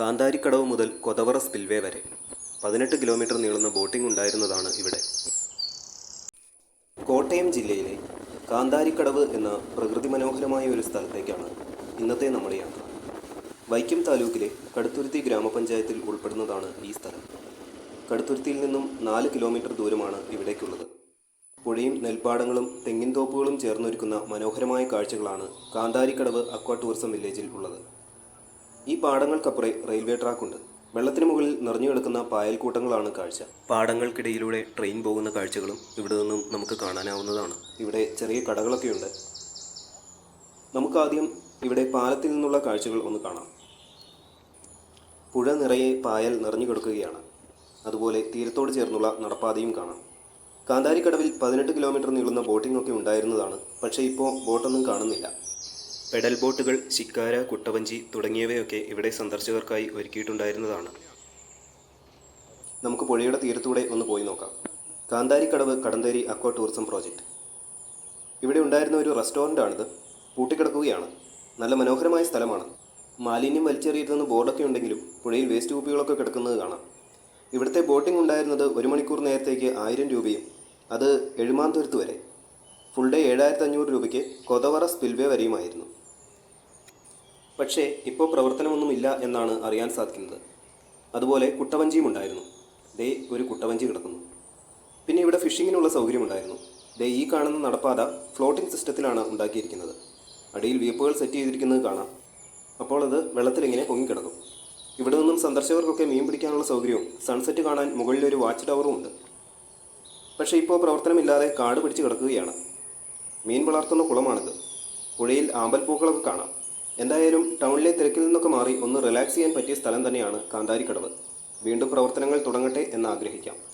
കാന്താരിക്കടവ് മുതൽ കൊതവറ സ്പിൽവേ വരെ. പതിനെട്ട് കിലോമീറ്റർ നീളുന്ന ബോട്ടിംഗ് ഉണ്ടായിരുന്നതാണ് ഇവിടെ. കോട്ടയം ജില്ലയിലെ കാന്താരിക്കടവ് എന്ന പ്രകൃതി മനോഹരമായ ഒരു സ്ഥലത്തേക്കാണ് ഇന്നത്തെ നമ്മുടെ യാത്ര. വൈക്കം താലൂക്കിലെ കടുത്തുരുത്തി ഗ്രാമപഞ്ചായത്തിൽ ഉൾപ്പെടുന്നതാണ് ഈ സ്ഥലം. കടുത്തുരുത്തിയിൽ നിന്നും നാല് കിലോമീറ്റർ ദൂരമാണ് ഇവിടേക്കുള്ളത്. പുഴയും നെൽപ്പാടങ്ങളും തെങ്ങിൻ തോപ്പുകളും ചേർന്നൊരുക്കുന്ന മനോഹരമായ കാഴ്ചകളാണ് കാന്താരിക്കടവ് അക്വാ ടൂറിസം വില്ലേജിൽ ഉള്ളത്. ഈ പാടങ്ങൾക്കപ്പുറേ റെയിൽവേ ട്രാക്കുണ്ട്. വെള്ളത്തിന് മുകളിൽ നിറഞ്ഞു കിടക്കുന്ന പായൽക്കൂട്ടങ്ങളാണ് കാഴ്ച. പാടങ്ങൾക്കിടയിലൂടെ ട്രെയിൻ പോകുന്ന കാഴ്ചകളും ഇവിടെ നിന്നും നമുക്ക് കാണാനാവുന്നതാണ്. ഇവിടെ ചെറിയ കടകളൊക്കെയുണ്ട്. നമുക്കാദ്യം ഇവിടെ പാലത്തിൽ നിന്നുള്ള കാഴ്ചകൾ ഒന്ന് കാണാം. പുഴ നിറയെ പായൽ നിറഞ്ഞു കിടക്കുകയാണ്. അതുപോലെ തീരത്തോട് ചേർന്നുള്ള നടപ്പാതയും കാണാം. കാന്താരിക്കടവിൽ പതിനെട്ട് കിലോമീറ്റർ നീളുന്ന ബോട്ടിംഗ് ഒക്കെ ഉണ്ടായിരുന്നതാണ്. പക്ഷേ ഇപ്പോൾ ബോട്ടൊന്നും കാണുന്നില്ല. പെഡൽ ബോട്ടുകൾ ശിക്കാര കുട്ടവഞ്ചി തുടങ്ങിയവയൊക്കെ ഇവിടെ സന്ദർശകർക്കായി ഒരുക്കിയിട്ടുണ്ടായിരുന്നതാണ്. നമുക്ക് പുഴയുടെ തീരത്തൂടെ ഒന്ന് പോയി നോക്കാം. Kantharikkadavu Kadantheri aqua tourism project ഇവിടെ ഉണ്ടായിരുന്ന ഒരു റെസ്റ്റോറന്റാണിത് പൂട്ടിക്കിടക്കുകയാണ്. നല്ല മനോഹരമായ സ്ഥലമാണ്. മാലിന്യം വലിച്ചെറിയരുതെന്ന് ബോർഡൊക്കെ ഉണ്ടെങ്കിലും പുഴയിൽ വേസ്റ്റ് കുപ്പികളൊക്കെ കിടക്കുന്നത് കാണാം. ഇവിടുത്തെ ബോട്ടിംഗ് ഉണ്ടായിരുന്നത് ഒരു മണിക്കൂർ നേരത്തേക്ക് ആയിരം രൂപയും അത് എഴുമാന്തുരുത്ത് വരെ. ഫുൾ ഡേ ഏഴായിരത്തി അഞ്ഞൂറ് രൂപയ്ക്ക് കൊതവറ സ്പിൽവേ വരെയുമായിരുന്നു. പക്ഷേ ഇപ്പോൾ പ്രവർത്തനമൊന്നുമില്ല എന്നാണ് അറിയാൻ സാധിക്കുന്നത്. അതുപോലെ കുട്ടവഞ്ചിയും ഉണ്ടായിരുന്നു. ദേ ഒരു കുട്ടവഞ്ചി കിടക്കുന്നു. പിന്നെ ഇവിടെ ഫിഷിങ്ങിനുള്ള സൗകര്യമുണ്ടായിരുന്നു. ദേ ഈ കാണുന്ന നടപ്പാത ഫ്ലോട്ടിംഗ് സിസ്റ്റത്തിലാണ് ഉണ്ടാക്കിയിരിക്കുന്നത്. അടിയിൽ വീപ്പുകൾ സെറ്റ് ചെയ്തിരിക്കുന്നത് കാണാം. അപ്പോൾ അത് വെള്ളത്തിലിങ്ങനെ പൊങ്ങിക്കിടക്കും. ഇവിടെ നിന്നും സന്ദർശകർക്കൊക്കെ മീൻ പിടിക്കാനുള്ള സൗകര്യവും സൺസെറ്റ് കാണാൻ മുകളിലൊരു വാച്ച് ടവറും ഉണ്ട്. പക്ഷേ ഇപ്പോൾ പ്രവർത്തനമില്ലാതെ കാട് പിടിച്ച് കിടക്കുകയാണ്. മീൻ വളർത്തുന്ന കുളമാണിത്. പുഴയിൽ ആമ്പൽപ്പൂക്കളൊക്കെ കാണാം. എന്തായാലും ടൗണിലെ തിരക്കിൽ നിന്നൊക്കെ മാറി ഒന്ന് റിലാക്സ് ചെയ്യാൻ പറ്റിയ സ്ഥലം തന്നെയാണ് കാന്താരിക്കടവ്. വീണ്ടും പ്രവർത്തനങ്ങൾ തുടങ്ങട്ടെ എന്ന് ആഗ്രഹിക്കാം.